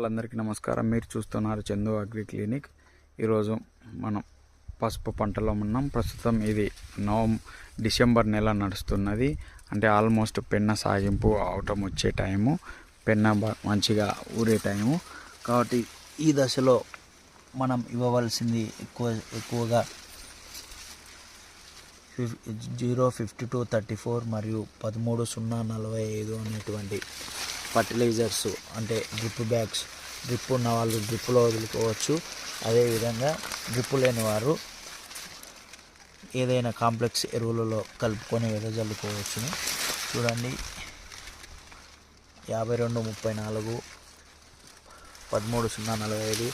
అందరికీ నమస్కారం. మీరు చూస్తున్నారు చందు అగ్రి క్లినిక్. ఈరోజు మనం పసుపు పంటలో ఉన్నాం. ప్రస్తుతం ఇది నవం డిసెంబర్ నెల నడుస్తున్నది. అంటే ఆల్మోస్ట్ పెన్న సాగింపు అవటం వచ్చే టైము. పెన్న మంచిగా ఊరే టైము. కాబట్టి ఈ దశలో మనం ఇవ్వవలసింది ఎక్కువ ఎక్కువగా zero fifty two thirty four మరియు పదమూడు సున్నా నలభై ఐదు అనేటువంటి ఫర్టిలైజర్స్ అంటే డ్రిప్ బ్యాగ్స్ డ్రిప్ ఉన్న వాళ్ళు డ్రిప్లో వదులుకోవచ్చు. అదేవిధంగా డ్రిప్ లేని వారు ఏదైనా కాంప్లెక్స్ ఎరువులలో కలుపుకొని వెదజల్లుకోవచ్చును. చూడండి. యాభై రెండు ముప్పై నాలుగు పదమూడు సున్నా నలభై ఐదు.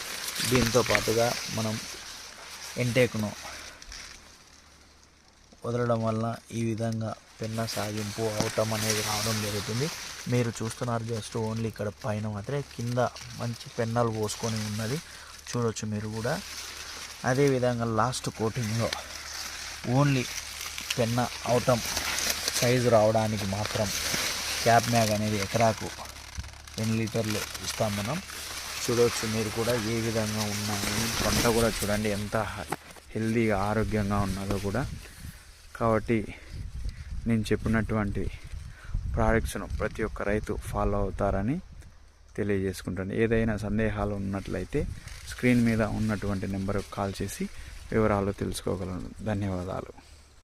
దీంతో పాటుగా మనం ఇంటేక్ను వదలడం వల్ల ఈ విధంగా పెన్న సాగింపు అవటం అనేది రావడం జరుగుతుంది. మీరు చూస్తున్నారు జస్ట్ ఓన్లీ ఇక్కడ పైన మాత్రమే. కింద మంచి పెన్నలు పోసుకొని ఉన్నది. చూడొచ్చు మీరు కూడా. అదేవిధంగా లాస్ట్ కోటింగ్లో ఓన్లీ పెన్న అవటం సైజు రావడానికి మాత్రం క్యాప్ మ్యాగ్ అనేది ఎకరాకు ఎన్ని లీటర్లు ఇస్తాం మనం? చూడవచ్చు మీరు కూడా ఏ విధంగా ఉన్నాయి. పంట కూడా చూడండి ఎంత హెల్దీగా ఆరోగ్యంగా ఉన్నదో కూడా. కాబట్టి నేను చెప్పినటువంటి ప్రోడక్ట్స్ను ప్రతి ఒక్క రైతు ఫాలో అవుతారని తెలియజేసుకుంటాను. ఏదైనా సందేహాలు ఉన్నట్లయితే స్క్రీన్ మీద ఉన్నటువంటి నెంబర్కి కాల్ చేసి వివరాలు తెలుసుకోగలను. ధన్యవాదాలు.